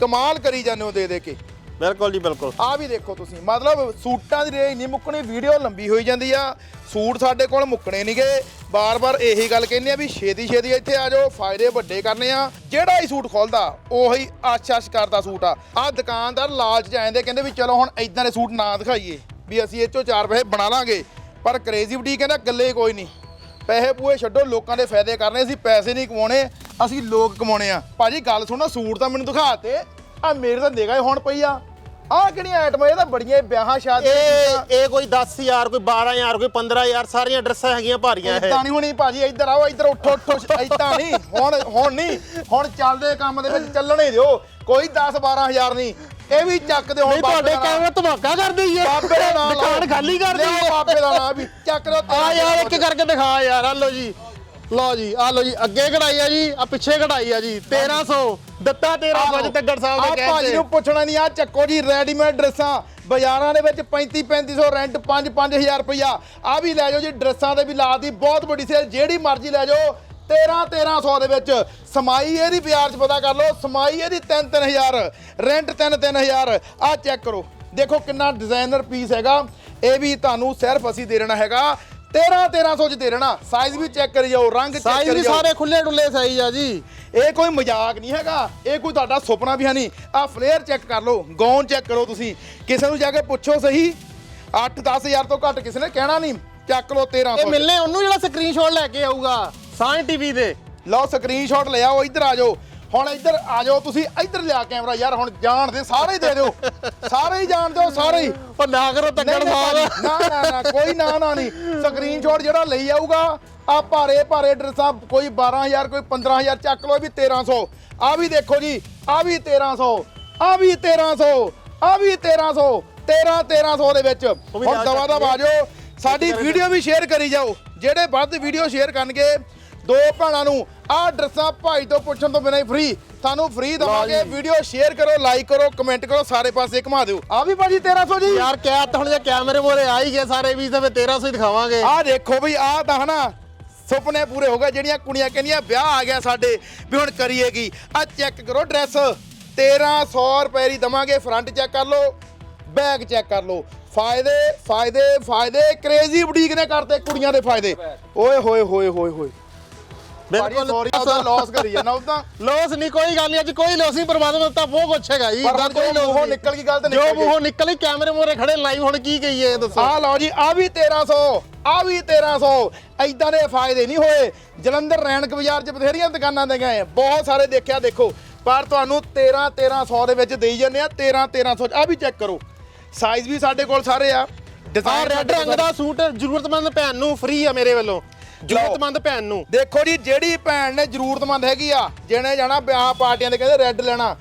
ਕਮਾਲ ਕਰੀ ਜਾਂਦੇ ਹੋ ਦੇ ਦੇ ਕੇ। ਬਿਲਕੁਲ ਜੀ ਬਿਲਕੁਲ। ਆ ਵੀ ਦੇਖੋ ਤੁਸੀਂ ਮਤਲਬ ਸੂਟਾਂ ਦੀ ਰੇਂਜ ਨਹੀਂ ਮੁੱਕਣੀ ਵੀਡੀਓ ਲੰਬੀ ਹੋਈ ਜਾਂਦੀ ਆ। ਸੂਟ ਸਾਡੇ ਕੋਲ ਮੁੱਕਣੇ ਨਹੀਂਗੇ ਬਾਰ-ਬਾਰ ਇਹੀ ਗੱਲ ਕਹਿੰਦੇ ਆ ਵੀ ਛੇਤੀ ਛੇਤੀ ਇੱਥੇ ਆ ਜਾਓ ਫਾਇਦੇ ਵੱਡੇ ਕਰਨੇ ਆ। ਜਿਹੜਾ ਹੀ ਸੂਟ ਖੋਲਦਾ ਉਹੀ ਆਸ਼-ਆਸ਼ ਕਰਦਾ ਸੂਟ ਆ। ਆ ਦੁਕਾਨਦਾਰ ਲਾਲਚ ਆ ਜਾਂਦੇ ਕਹਿੰਦੇ ਵੀ ਚਲੋ ਹੁਣ ਇਦਾਂ ਦੇ ਸੂਟ ਨਾ ਦਿਖਾਈਏ। ਵੀ ਅਸੀਂ ਇਹ ਚੋਂ ਚਾਰ ਪੈਸੇ ਬਣਾ ਲਾਂਗੇ। ਪਰ ਕ੍ਰੇਜ਼ੀ ਬੁਟੀਕ ਕਹਿੰਦਾ ਗੱਲੇ ਕੋਈ ਨਹੀਂ। ਪੈਸੇ ਪੂਏ ਛੱਡੋ ਲੋਕਾਂ ਦੇ ਫਾਇਦੇ ਕਰਨੇ ਅਸੀਂ ਪੈਸੇ ਨਹੀਂ ਕਮਾਉਣੇ ਅਸੀਂ ਲੋਕ ਕਮਾਉਣੇ ਆ। ਭਾਜੀ ਗੱਲ ਸੁਣੋ ਸੂਟ ਤਾਂ ਮੈਨੂੰ ਦਿਖਾਤੇ ਆ ਮੇਰੇ ਤਾਂ ਨਿਗਾਹ ਹੁਣ ਪਈ ਆ। ਆਹ ਕਿਹੜੀਆਂ ਆਈਟਮਾਂ ਇਹ ਤਾਂ ਬੜੀਆਂ ਵਿਆਹਾਂ ਸ਼ਾਦੀਆਂ ਇਹ ਇਹ ਕੋਈ 10000 ਕੋਈ 12000 ਕੋਈ 15000 ਸਾਰੀਆਂ ਡਰੈਸਾਂ ਹੈਗੀਆਂ ਭਾਰੀਆਂ ਇਹ। ਇਦਾਂ ਨਹੀਂ ਹੋਣੀ ਭਾਜੀ ਇੱਧਰ ਆਓ ਇੱਧਰ ਉੱਠੋ ਉੱਠੋ ਇਦਾਂ ਨਹੀਂ ਹੁਣ ਹੁਣ ਨਹੀਂ ਹੁਣ ਚੱਲਦੇ ਕੰਮ ਦੇ ਵਿੱਚ ਚੱਲਣੇ ਦਿਓ। ਕੋਈ 10 12000 ਨਹੀਂ ਇਹ ਵੀ ਚੱਕ ਦਿਓ ਹੁਣ ਨਹੀਂ ਤੁਹਾਡੇ ਦਾ ਕੈਮਰਾ ਧਮਾਕਾ ਕਰ ਦਈਏ ਬਾਬੇ ਦਾ ਨਾਮ ਦੁਕਾਨ ਖਾਲੀ ਕਰ ਦਈਏ। ਬਾਬੇ ਦਾ ਨਾਮ ਵੀ ਚੱਕ ਲਓ ਆ ਯਾਰ ਇੱਕ ਕਰਕੇ ਦਿਖਾ ਯਾਰ ਆ ਲਓ ਜੀ। ਲਓ ਜੀ ਆ ਲਓ ਜੀ ਅੱਗੇ ਕਢਾਈ ਆ ਜੀ ਆ ਪਿੱਛੇ ਕਢਾਈ ਆ ਜੀ। 1300 ਦਿੱਤਾ 1300 ਅੱਜ ਤੱਗੜ ਸਾਹਿਬ ਨੇ ਭਾਜੀ ਕਹਿੰਦੇ ਨੂੰ ਪੁੱਛਣਾ ਨਹੀਂ ਆ ਚੱਕੋ ਜੀ ਰੈਡੀਮੇਡ ਡਰੈਸਾਂ। ਬਾਜ਼ਾਰਾਂ ਦੇ ਵਿੱਚ 35 3500 ਰੈਂਟ 5 5000 ਰੁਪਇਆ ਆ ਵੀ ਲੈ ਜਾਓ ਜੀ ਡਰੈਸਾਂ ਦੇ ਵੀ ਲਾਤੀ ਬਹੁਤ ਵੱਡੀ ਸੇਲ ਜਿਹੜੀ ਮਰਜ਼ੀ ਲੈ ਜਾਓ। 13 1300 ਦੇ ਵਿੱਚ। ਸਮਾਈ ਇਹਦੀ ਬਾਜ਼ਾਰ 'ਚ ਪਤਾ ਕਰ ਲਓ ਸਮਾਈ ਇਹਦੀ 3 3000 ਰੈਂਟ 3 3000 ਆ ਚੈੱਕ ਕਰੋ। ਦੇਖੋ ਕਿੰਨਾ ਡਿਜ਼ਾਈਨਰ ਪੀਸ ਹੈਗਾ। ਇਹ ਵੀ ਤੁਹਾਨੂੰ ਸਿਰਫ ਅਸੀਂ ਦੇ ਦੇਣਾ ਹੈਗਾ। 13 1300 ਚ ਦੇ ਦੇਣਾ। ਸਾਈਜ਼ ਵੀ ਚੈੱਕ ਕਰੀ ਜਾਓ ਰੰਗ ਚੈੱਕ ਸਾਈਜ਼ ਕਰੀ ਵੀ ਜਾਓ। ਸਾਰੇ ਖੁੱਲੇ ਡੁੱਲੇ ਸਾਈਜ਼ ਆ ਜੀ। ਇਹ ਕੋਈ ਮਜ਼ਾਕ ਨਹੀਂ ਹੈਗਾ। ਇਹ ਕੋਈ ਤੁਹਾਡਾ ਸੁਪਨਾ ਵੀ ਹੈ ਨਹੀਂ। ਆ ਫਲੇਅਰ ਚੈੱਕ ਕਰ ਲਓ। ਗੌਨ ਚੈੱਕ ਕਰੋ ਤੁਸੀਂ। ਕਿਸੇ ਨੂੰ ਜਾ ਕੇ ਪੁੱਛੋ ਸਹੀ। 8-10000 ਤੋਂ ਘੱਟ ਕਿਸੇ ਨੇ ਕਹਿਣਾ ਨਹੀਂ। ਚੱਕ ਲਓ ਇਹ 1300 ਮਿਲਨੇ ਉਹਨੂੰ ਜਿਹੜਾ ਸਕਰੀਨਸ਼ਾਟ ਲੈ ਕੇ ਆਊਗਾ। ਸਾਇੰ ਟੀਵੀ ਦੇ। ਲਓ ਸਕਰੀਨਸ਼ਾਟ ਲੈ ਆਓ ਇੱਧਰ ਆ ਜਾਓ। ਹੁਣ ਇੱਧਰ ਆ ਜਾਓ ਤੁਸੀਂ ਇੱਧਰ ਲਿਆ ਕੈਮਰਾ ਯਾਰ ਹੁਣ ਜਾਣ ਦੇ ਸਾਰੇ ਹੀ ਦੇ ਦਿਓ। ਸਾਰੇ ਹੀ ਜਾਣ ਦਿਓ ਸਾਰੇ ਹੀ। ਉਹ ਨਾ ਕਰੋ ਤੱਕੜ ਸਾਹਿਬ ਨਾ ਨਾ ਨਾ ਕੋਈ ਨਾ ਨਾ ਨਹੀਂ। ਸਕਰੀਨਸ਼ਾਟ ਜਿਹੜਾ ਲਈ ਆਊਗਾ ਆ ਭਾਰੇ ਭਾਰੇ ਡਰੈਸਾਂ ਕੋਈ 12000 ਕੋਈ 15000 ਚੱਕ ਲਓ ਵੀ 1300 ਆ ਵੀ ਦੇਖੋ ਜੀ ਆ ਵੀ 1300 ਆ ਵੀ 1300 ਆ ਵੀ 1300 13 1300 ਦੇ ਵਿੱਚ। ਹੁਣ ਦਵਾ ਦਵਾ ਜਾਓ ਸਾਡੀ ਵੀਡੀਓ ਵੀ ਸ਼ੇਅਰ ਕਰੀ ਜਾਓ। ਜਿਹੜੇ ਵੱਧ ਵੀਡੀਓ ਸ਼ੇਅਰ ਕਰਨਗੇ ਦੋ ਭੈਣਾਂ ਨੂੰ ਆਹ ਡਰੈਸਾਂ ਭਾਈ ਤੋਂ ਪੁੱਛਣ ਤੋਂ ਬਿਨਾਂ ਹੀ ਫ੍ਰੀ ਤੁਹਾਨੂੰ ਫ੍ਰੀ ਦਵਾਂਗੇ। ਵੀਡੀਓ ਸ਼ੇਅਰ ਕਰੋ ਲਾਈਕ ਕਰੋ ਕਮੈਂਟ ਕਰੋ ਸਾਰੇ ਪਾਸੇ ਘੁਮਾ ਦਿਓ। ਆ ਵੀ ਭਾਜੀ 1300 ਜੀ। ਯਾਰ ਕਿਆ ਤਾਂ ਹੁਣ ਜੇ ਕੈਮਰੇ ਮੋਰੇ ਆ ਹੀ ਗਏ ਸਾਰੇ ਵੀ ਤਾਂ ਫਿਰ 1300 ਹੀ ਦਿਖਾਵਾਂਗੇ। ਆਹ ਦੇਖੋ ਵੀ ਆਹ ਤਾਂ ਹਨਾ ਸੁਪਨੇ ਪੂਰੇ ਹੋ ਗਏ। ਜਿਹੜੀਆਂ ਕੁੜੀਆਂ ਕਹਿੰਦੀਆਂ ਵਿਆਹ ਆ ਗਿਆ ਸਾਡੇ ਵੀ ਹੁਣ ਕਰੀਏ ਕੀ ਆ ਚੈੱਕ ਕਰੋ ਡਰੈਸ 1300 ਰੁਪਏ ਦੀ ਦਵਾਂਗੇ ਫਰੰਟ ਚੈੱਕ ਕਰ ਲਓ ਬੈਕ ਚੈੱਕ ਕਰ ਲਓ। ਫਾਇਦੇ ਫਾਇਦੇ ਫਾਇਦੇ। ਕ੍ਰੇਜ਼ੀ ਬੁਟੀਕ ਨੇ ਕਰਤੇ ਕੁੜੀਆਂ ਦੇ ਫਾਇਦੇ। ਓਏ ਹੋਏ ਹੋਏ ਹੋਏ ਹੋਏ। ਬਿਲਕੁਲ ਸੌਰੀ ਉਹਦਾ ਲਾਸ ਕਰੀ ਜਾਣਾ ਉਹਦਾ ਲੋਸ ਨਹੀਂ ਕੋਈ ਗੱਲ ਨਹੀਂ ਅੱਜ ਕੋਈ ਲੋਸ ਨਹੀਂ ਪਰਮਾਤਮਾ ਤਾਂ ਬਹੁਤ ਕੁਛ ਹੈਗਾ ਜੀ ਪਰ ਕੋਈ ਲੋਸ ਮੂੰਹੋਂ। ਨਿਕਲ ਗਈ ਗੱਲ ਤਾਂ ਜੋ ਨਿਕਲ ਗਈ। ਮੂੰਹੋਂ ਨਿਕਲੀ ਕੈਮਰੇ ਮੋਰੇ ਖੜੇ ਲਾਈਵ ਹੁਣ ਕੀ ਕਹੀਏ ਇਹ ਦੱਸੋ। ਆ ਲਓ ਜੀ ਆ ਵੀ 1300 ਆ ਵੀ 1300 ਐਦਾਂ ਦੇ ਫਾਇਦੇ ਨਹੀਂ ਹੋਏ। ਜਲੰਧਰ ਰੈਣਕ ਬਾਜ਼ਾਰ 'ਚ ਬਥੇਰੀਆਂ ਦੁਕਾਨਾਂ ਦੇ ਗਏ ਬਹੁਤ ਸਾਰੇ ਦੇਖਿਆ ਦੇਖੋ। ਪਰ ਤੁਹਾਨੂੰ 13 1300 ਦੇ ਵਿੱਚ ਦੇਈ ਜਾਂਦੇ ਆ 13 1300 ਆ ਵੀ ਚੈੱਕ ਕਰੋ। ਸਾਈਜ਼ ਵੀ ਸਾਡੇ ਕੋਲ ਸਾਰੇ ਆ। ਡਿਜ਼ਾਈਨ ਰੈੱਡ ਰੰਗ ਦਾ ਸੂਟ ਜ਼ਰੂਰਤਮੰਦ ਭੈਣ ਨੂੰ ਫ੍ਰੀ ਆ ਮੇਰੇ ਵੱਲੋਂ। ਜ਼ਰੂਰਤਮੰਦ ਭੈਣ ਨੂੰ। ਦੇਖੋ ਜੀ ਜਿਹੜੀ ਭੈਣ ਨੇ ਜ਼ਰੂਰਤਮੰਦ ਹੈਗੀ ਆ ਜਿਹਨੇ ਜਾਣਾ ਵਿਆਹ ਪਾਰਟੀਆਂ ਦੇ ਕਹਿੰਦੇ ਰੈੱਡ ਲੈਣਾ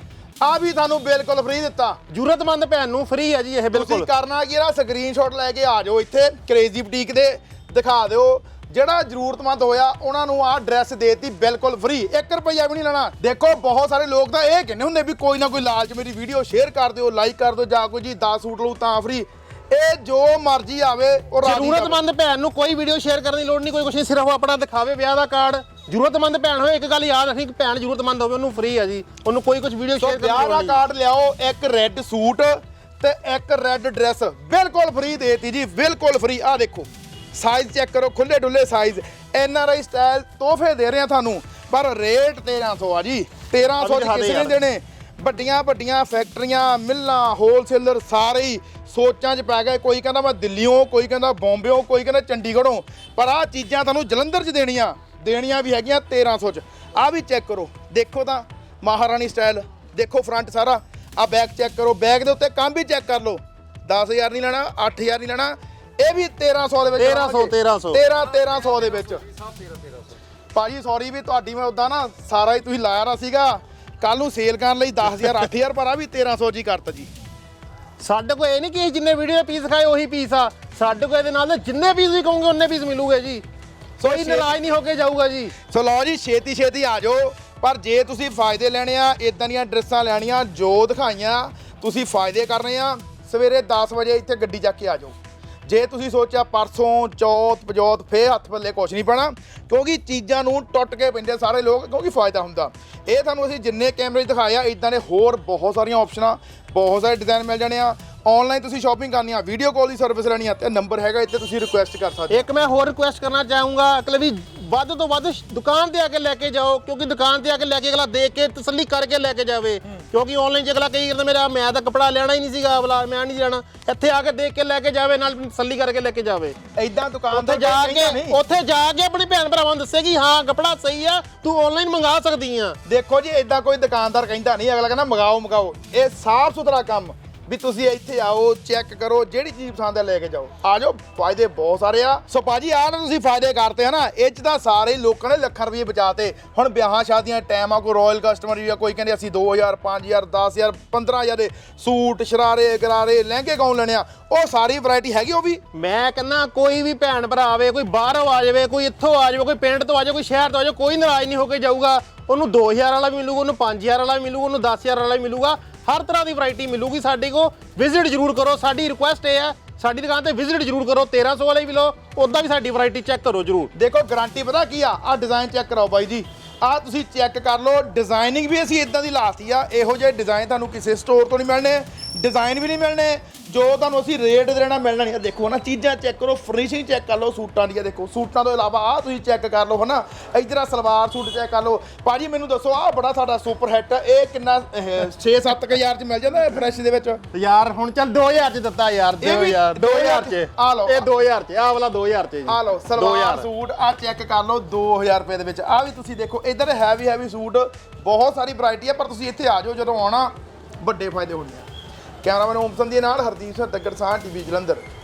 ਆ ਵੀ ਤੁਹਾਨੂੰ ਬਿਲਕੁਲ ਫ੍ਰੀ ਦਿੱਤਾ। ਜ਼ਰੂਰਤਮੰਦ ਭੈਣ ਨੂੰ ਫ੍ਰੀ ਆ ਜੀ ਇਹ ਤੁਸੀਂ ਬਿਲਕੁਲ। ਕਰਨਾ ਕੀ ਇਹਦਾ ਸਕਰੀਨਸ਼ਾਟ ਲੈ ਕੇ ਆ ਜਾਓ ਇੱਥੇ ਕ੍ਰੇਜ਼ੀ ਬੁਟੀਕ ਦੇ ਦਿਖਾ ਦਿਓ। ਜਿਹੜਾ ਜ਼ਰੂਰਤਮੰਦ ਹੋਇਆ ਉਹਨਾਂ ਨੂੰ ਆਹ ਡਰੈਸ ਦੇਤੀ ਬਿਲਕੁਲ ਫ੍ਰੀ 1 ਰੁਪਈਆ ਵੀ ਨਹੀਂ ਲੈਣਾ। ਦੇਖੋ ਬਹੁਤ ਸਾਰੇ ਲੋਕ ਤਾਂ ਇਹ ਕਹਿੰਦੇ ਹੁੰਦੇ ਵੀ ਕੋਈ ਨਾ ਕੋਈ ਲਾਲਚ ਮੇਰੀ ਵੀਡੀਓ ਸ਼ੇਅਰ ਕਰ ਦਿਓ ਲਾਈਕ ਕਰ ਦਿਓ ਜਾਂ ਕੋਈ ਜੀ 10 ਸੂਟ ਲਊ ਤਾਂ ਫ੍ਰੀ ਇਹ ਜੋ ਮਰਜ਼ੀ ਆਵੇ ਉਹ ਰਾਜੀ। ਜ਼ਰੂਰਤਮੰਦ ਭੈਣ ਨੂੰ ਕੋਈ ਵੀਡੀਓ ਸ਼ੇਅਰ ਕਰਨ ਦੀ ਲੋੜ ਨਹੀਂ ਕੋਈ ਕੁਛ ਨਹੀਂ ਸਿਰਫ ਆਪਣਾ ਦਿਖਾਵੇ ਵਿਆਹ ਦਾ ਕਾਰਡ ਜ਼ਰੂਰਤਮੰਦ ਭੈਣ ਹੋਏ ਇੱਕ ਗੱਲ ਯਾਦ ਰੱਖਣੀ ਕਿ ਭੈਣ ਜ਼ਰੂਰਤਮੰਦ ਹੋਵੇ ਉਹਨੂੰ ਫ੍ਰੀ ਆ ਜੀ। ਉਹਨੂੰ ਕੋਈ ਕੁਝ ਵੀਡੀਓ ਸ਼ੇਅਰ ਕਰਨ ਵਿਆਹ ਦੀ ਦਾ ਲੋੜ ਨਹੀਂ। ਕਾਰਡ ਲਿਆਓ ਇੱਕ ਰੈੱਡ ਸੂਟ ਤੇ ਇੱਕ ਰੈੱਡ ਡਰੈਸ ਬਿਲਕੁਲ ਫ੍ਰੀ ਦੇਤੀ ਜੀ ਬਿਲਕੁਲ ਫ੍ਰੀ ਆ ਦੇਖੋ ਸਾਈਜ਼ ਚੈੱਕ ਕਰੋ ਖੁੱਲੇ ਡੁੱਲੇ size N R I style ਤੋਹਫੇ ਦੇ ਰਹੇ ਆ ਤੁਹਾਨੂੰ ਪਰ ਰੇਟ 1300 ਆ ਜੀ। 1300 ਦਿਖਾ ਦੀ ਦੇ ਕਿਸੇ ਨੇ। ਦੇਣੇ। ਵੱਡੀਆਂ ਵੱਡੀਆਂ ਫੈਕਟਰੀਆਂ ਮਿੱਲਾਂ ਹੋਲਸੇਲਰ ਸਾਰੇ ਹੀ। ਸੋਚਾਂ 'ਚ ਪੈ ਗਏ। ਕੋਈ ਕਹਿੰਦਾ ਮੈਂ ਦਿੱਲੀੋਂ ਕੋਈ ਕਹਿੰਦਾ ਬੰਬੇੋਂ ਕੋਈ ਕਹਿੰਦਾ ਚੰਡੀਗੜ੍ਹੋਂ। ਪਰ ਆਹ ਚੀਜ਼ਾਂ ਤੁਹਾਨੂੰ ਜਲੰਧਰ 'ਚ ਦੇਣੀਆਂ। ਦੇਣੀਆਂ ਵੀ ਹੈਗੀਆਂ 1300 'ਚ। ਆਹ ਵੀ ਚੈੱਕ ਕਰੋ। ਦੇਖੋ ਤਾਂ ਮਹਾਰਾਣੀ ਸਟਾਈਲ। ਦੇਖੋ ਫਰੰਟ ਸਾਰਾ। ਆ ਬੈਕ ਚੈੱਕ ਕਰੋ। ਬੈਕ ਦੇ ਉੱਤੇ ਕੰਮ ਵੀ ਚੈੱਕ ਕਰ ਲਓ। 10000 ਨਹੀਂ ਲੈਣਾ 8000 ਨਹੀਂ ਲੈਣਾ। ਇਹ ਵੀ 1300 ਦੇ ਵਿੱਚ 1300 1300 13 1300 ਦੇ ਵਿੱਚ। ਭਾਜੀ ਸੌਰੀ ਵੀ ਤੁਹਾਡੀ ਮੈਂ ਉਦਾਂ ਨਾ ਸਾਰਾ ਹੀ ਤੁਸੀਂ ਲਾਇਆ ਨਾ ਸੀਗਾ। ਕੱਲ ਨੂੰ ਸੇਲ ਕਰਨ ਲਈ 10000 8000 ਪਰ ਆ ਵੀ 1300 ਜੀ ਕਰਤਾ ਜੀ। ਸਾਡੇ ਕੋਲ ਇਹ ਨਹੀਂ ਕਿ ਜਿੰਨੇ ਵੀਡੀਓ ਪੀਸ ਖਾਏ ਉਹੀ ਪੀਸ ਆ। ਸਾਡੇ ਕੋਲ ਇਹਦੇ ਨਾਲ ਦੇ ਜਿੰਨੇ ਪੀਸ ਵੀ ਕਹੋਗੇ ਉਹਨੇ ਪੀਸ ਮਿਲੂਗੇ ਜੀ। ਕੋਈ ਨਾਰਾਜ਼ ਨਹੀਂ ਹੋ ਕੇ ਜਾਊਗਾ ਜੀ। ਸੋ ਲਓ ਜੀ ਛੇਤੀ ਛੇਤੀ ਆ ਜਾਓ। ਪਰ ਜੇ ਤੁਸੀਂ ਫਾਇਦੇ ਲੈਣੇ ਆ ਇਦਾਂ ਦੀਆਂ ਡਰੈਸਾਂ ਲੈਣੀਆਂ ਜੋ ਦਿਖਾਈਆਂ ਤੁਸੀਂ ਫਾਇਦੇ ਕਰਨੇ ਆ ਸਵੇਰੇ 10 ਵਜੇ ਇੱਥੇ ਗੱਡੀ ਚੱਕ ਕੇ ਆ ਜਾਓ। ਜੇ ਤੁਸੀਂ ਸੋਚਿਆ ਪਰਸੋਂ ਚੌਥ ਪਜੌਤ ਫੇਰ ਹੱਥ ਪੱਲੇ ਕੁਛ ਨਹੀਂ ਪੈਣਾ, ਕਿਉਂਕਿ ਚੀਜ਼ਾਂ ਨੂੰ ਟੁੱਟ ਕੇ ਪੈਂਦੇ ਸਾਰੇ ਲੋਕ, ਕਿਉਂਕਿ ਫਾਇਦਾ ਹੁੰਦਾ। ਇਹ ਤੁਹਾਨੂੰ ਅਸੀਂ ਜਿੰਨੇ ਕੈਮਰੇ 'ਚ ਦਿਖਾਏ ਆ ਇਦਾਂ ਦੇ ਹੋਰ ਬਹੁਤ ਸਾਰੀਆਂ ਆਪਸ਼ਨਾਂ ਬਹੁਤ ਸਾਰੇ ਡਿਜ਼ਾਈਨ ਮਿਲ ਜਾਣੇ ਆ। ਆਨਲਾਈਨ ਤੁਸੀਂ ਸ਼ਾਪਿੰਗ ਕਰਨੀ ਆ ਵੀਡੀਓ ਕਾਲ ਦੀ ਸਰਵਿਸ ਲੈਣੀ ਆ, ਤੇ ਨੰਬਰ ਹੈਗਾ ਇੱਥੇ, ਤੁਸੀਂ ਰਿਕੁਐਸਟ ਕਰ ਸਕਦੇ ਇੱਕ ਮੈਂ ਹੋਰ ਰਿਕੁਐਸਟ ਕਰਨਾ ਚਾਹੂੰਗਾ ਅਗਲੇ ਵੀ ਵੱਧ ਤੋਂ ਵੱਧ ਦੁਕਾਨ ਤੇ ਆ ਕੇ ਲੈ ਕੇ ਜਾਓ, ਕਿਉਂਕਿ ਦੁਕਾਨ ਤੇ ਆ ਕੇ ਲੈ ਕੇ ਅਗਲਾ ਦੇਖ ਕੇ ਤਸੱਲੀ ਕਰਕੇ ਲੈ ਕੇ ਜਾਵੇ। ਕਿਉਂਕਿ ਆਨਲਾਈਨ ਚ ਅਗਲਾ ਕਈ ਕਰਦਾ ਮੇਰਾ ਮੈਂ ਤਾਂ ਕੱਪੜਾ ਲੈਣਾ ਹੀ ਨਹੀਂ ਸੀਗਾ ਅਗਲਾ ਮੈਂ ਨਹੀਂ ਲੈਣਾ। ਇੱਥੇ ਆ ਕੇ ਦੇਖ ਕੇ ਲੈ ਕੇ ਜਾਵੇ ਨਾਲ ਤਸੱਲੀ ਕਰਕੇ ਲੈ ਕੇ ਜਾਵੇ। ਇਦਾਂ ਦੁਕਾਨਦਾਰ ਉੱਥੇ ਜਾ ਕੇ। ਉੱਥੇ ਜਾ ਕੇ ਆਪਣੀ ਭੈਣ ਭਰਾਵਾਂ ਨੂੰ ਦੱਸੇ ਕਿ ਹਾਂ ਕੱਪੜਾ ਸਹੀ ਆ ਤੂੰ ਆਨਲਾਈਨ ਮੰਗਾ ਸਕਦੀ ਆ। ਦੇਖੋ ਜੀ ਇਦਾਂ ਕੋਈ ਦੁਕਾਨਦਾਰ ਕਹਿੰਦਾ ਨਹੀਂ ਅਗਲਾ ਕਹਿੰਦਾ ਮਗਾਓ ਮਗਾਓ। ਇਹ ਸਾਫ਼ ਸੁਥਰਾ ਕੰਮ। ਵੀ ਤੁਸੀਂ ਇੱਥੇ ਆਓ ਚੈੱਕ ਕਰੋ, ਜਿਹੜੀ ਚੀਜ਼ ਪਸੰਦ ਹੈ ਲੈ ਕੇ ਜਾਓ। ਆ ਜਾਓ, ਫਾਇਦੇ ਬਹੁਤ ਸਾਰੇ ਆ। ਸੋ ਭਾਜੀ, ਆਹ ਨਾ ਤੁਸੀਂ ਫਾਇਦੇ ਕਰਤੇ ਹਨਾ ਇਹ ਚ ਤਾਂ ਸਾਰੇ ਲੋਕਾਂ ਨੇ ਲੱਖਾਂ ਰੁਪਏ ਬਚਾਤੇ। ਹੁਣ ਵਿਆਹਾਂ ਸ਼ਾਦੀਆਂ ਟਾਈਮ ਆ, ਕੋਈ ਰਾਇਲ ਕਸਟਮਰ ਵੀ ਆ, ਕੋਈ ਕਹਿੰਦੇ ਅਸੀਂ 2000 5000 10000 15000 ਦੇ ਸੂਟ, ਸ਼ਰਾਰੇ, ਗਰਾਰੇ, ਲਹਿੰਗੇ ਗਾਉਣ ਲੈਣੇ ਆ? ਉਹ ਸਾਰੀ ਵੈਰਾਈਟੀ ਹੈਗੀ ਉਹ ਵੀ? ਮੈਂ ਕਹਿੰਦਾ ਕੋਈ ਵੀ ਭੈਣ ਭਰਾ ਆਵੇ, ਕੋਈ ਬਾਹਰੋਂ ਆ ਜਾਵੇ, ਕੋਈ ਇੱਥੋਂ ਆ ਜਾਵੇ, ਕੋਈ ਪਿੰਡ ਤੋਂ ਆ ਜਾਵੇ, ਕੋਈ ਸ਼ਹਿਰ ਤੋਂ ਆ ਜਾਵੇ, ਕੋਈ ਨਾਰਾਜ਼ ਨਹੀਂ ਹੋ ਕੇ ਜਾਊਗਾ। ਉਹਨੂੰ 2000 ਵਾਲਾ ਵੀ ਮਿਲੂਗਾ, ਉਹਨੂੰ 5000 ਵਾਲਾ ਵੀ ਮਿਲੂਗਾ, ਉਹਨੂੰ 10000 ਵਾਲਾ ਵੀ ਮਿਲੂਗਾ। ਹਰ ਤਰ੍ਹਾਂ ਦੀ ਵੈਰਾਈਟੀ ਮਿਲੂਗੀ ਸਾਡੇ ਕੋਲ। ਵਿਜ਼ਿਟ ਜ਼ਰੂਰ ਕਰੋ। ਸਾਡੀ ਰਿਕੁਐਸਟ ਇਹ ਹੈ, ਸਾਡੀ ਦੁਕਾਨ ਤੇ ਵਿਜ਼ਿਟ ਜ਼ਰੂਰ ਕਰੋ। 1300 ਵਾਲੇ ਵੀ ਲਓ ਉਦਾਂ ਵੀ ਸਾਡੀ ਵੈਰਾਈਟੀ ਚੈੱਕ ਕਰੋ ਜ਼ਰੂਰ। ਦੇਖੋ ਗਾਰੰਟੀ ਪਤਾ ਕੀ ਆ? ਆ ਡਿਜ਼ਾਈਨ ਚੈੱਕ ਕਰਾਓ ਬਾਈ ਜੀ। ਆ ਤੁਸੀਂ ਚੈੱਕ ਕਰ ਲਓ। ਡਿਜ਼ਾਈਨਿੰਗ ਵੀ ਅਸੀਂ ਇਦਾਂ ਦੀ ਲਾਤੀ ਆ। ਇਹੋ ਜਿਹੇ ਡਿਜ਼ਾਈਨ ਤੁਹਾਨੂੰ ਕਿਸੇ ਸਟੋਰ ਤੋਂ ਨਹੀਂ ਮਿਲਣੇ। ਡਿਜ਼ਾਈਨ ਵੀ ਨਹੀਂ ਮਿਲਣੇ। ਜੋ ਤੁਹਾਨੂੰ ਅਸੀਂ ਰੇਟ ਦੇਣਾ ਮਿਲਣਾ ਨਹੀਂ ਆ ਦੇਖੋ ਨਾ ਚੀਜ਼ਾਂ ਚੈੱਕ ਕਰੋ ਫਿਨਿਸ਼ਿੰਗ ਚੈੱਕ ਕਰ ਲਓ ਸੂਟਾਂ ਦੀ ਆ ਦੇਖੋ ਸੂਟਾਂ ਤੋਂ ਇਲਾਵਾ ਆ ਤੁਸੀਂ ਚੈੱਕ ਕਰ ਲਓ ਹਨਾ? ਇਧਰ ਆ ਸਲਵਾਰ ਸੂਟ ਚੈੱਕ ਕਰ ਲਓ। ਭਾਜੀ ਮੈਨੂੰ ਦੱਸੋ ਆ ਬੜਾ ਸਾਡਾ ਸੁਪਰ ਹਿੱਟ ਇਹ ਕਿੰਨਾ 6-7000 ਚ ਮਿਲ ਜਾਂਦਾ ਫਰੈਸ਼ ਦੇ ਵਿੱਚ? ਯਾਰ ਹੁਣ ਚੱਲ 2000 ਚ ਦਿੱਤਾ ਯਾਰ ਇਹ ਵੀ 2000 2000 ਚ। ਆ ਲਓ। ਇਹ 2000 ਚ ਆਹ ਵਾਲਾ 2000 ਚ ਜੀ। ਆ ਲਓ ਸਲਵਾਰ 2000 ਸੂਟ ਆ ਚੈੱਕ ਕਰ ਲਓ 2000 ਰੁਪਏ ਦੇ ਵਿੱਚ। ਆ ਵੀ ਤੁਸੀਂ ਦੇਖੋ ਇਧਰ ਹੈਵੀ ਹੈਵੀ ਸੂਟ ਬਹੁਤ ਸਾਰੀ ਵੈਰਾਈਟੀ ਆ ਪਰ ਤੁਸੀਂ ਇੱਥੇ ਆ ਜਾਓ ਜਦੋਂ ਆਉਣਾ ਵੱਡੇ ਫਾਇਦੇ ਹੁੰਦੇ ਆ। ਕੈਮਰਾਮੈਨ ਓਮ ਸੰਧੀ ਨਾਲ ਹਰਦੀਪ ਸਿੰਘ ਦੱਗੜ ਸਾਹ ਟੀਵੀ ਜਲੰਧਰ।